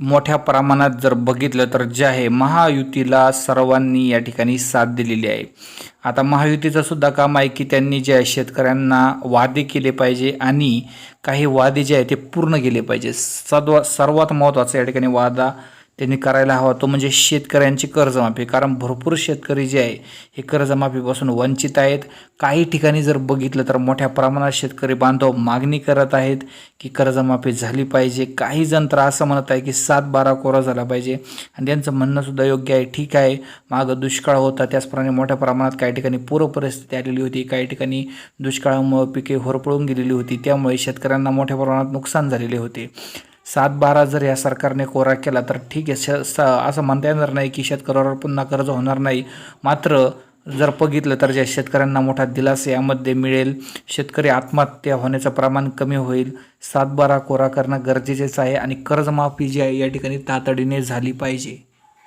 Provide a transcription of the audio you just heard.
मोठ्या प्रमाणात जर बघितलं तर जे आहे महायुतीला सर्वांनी या ठिकाणी साथ दिलेली आहे. आता महायुतीचं सुद्धा काम आहे की त्यांनी जे आहे शेतकऱ्यांना वादे केले पाहिजे आणि काही वादे जे आहे ते पूर्ण केले पाहिजे. सर्व सर्वात महत्त्वाचं या ठिकाणी वादा त्यांनी करायला हवा तो म्हणजे शेतकऱ्यांची कर्जमाफी. कारण भरपूर शेतकरी जे आहे हे कर्जमाफीपासून वंचित आहेत. काही ठिकाणी जर बघितलं तर मोठ्या प्रमाणात शेतकरी बांधव मागणी करत आहेत की कर्जमाफी झाली पाहिजे. काही जण तर असं म्हणत आहे की सात बारा कोरा झाला पाहिजे. आणि त्यांचं म्हणणंसुद्धा योग्य आहे ठीक आहे. मागं दुष्काळ होता त्याचप्रमाणे मोठ्या प्रमाणात काही ठिकाणी पूर परिस्थिती आलेली होती. काही ठिकाणी दुष्काळामुळे पिके होरपळून गेलेली होती. त्यामुळे शेतकऱ्यांना मोठ्या प्रमाणात नुकसान झालेले होते. सात बारा जर या सरकारने कोरा केला तर ठीक आहे. श स असं म्हणता येणार नाही की शेतकऱ्यावर पुन्हा कर्ज होणार नाही. मात्र जर बघितलं तर ज्या शेतकऱ्यांना मोठा दिलासा यामध्ये मिळेल शेतकरी आत्महत्या होण्याचं प्रमाण कमी होईल. सातबारा कोरा करणं गरजेचेच आहे आणि कर्जमाफी जी आहे या ठिकाणी तातडीने झाली पाहिजे.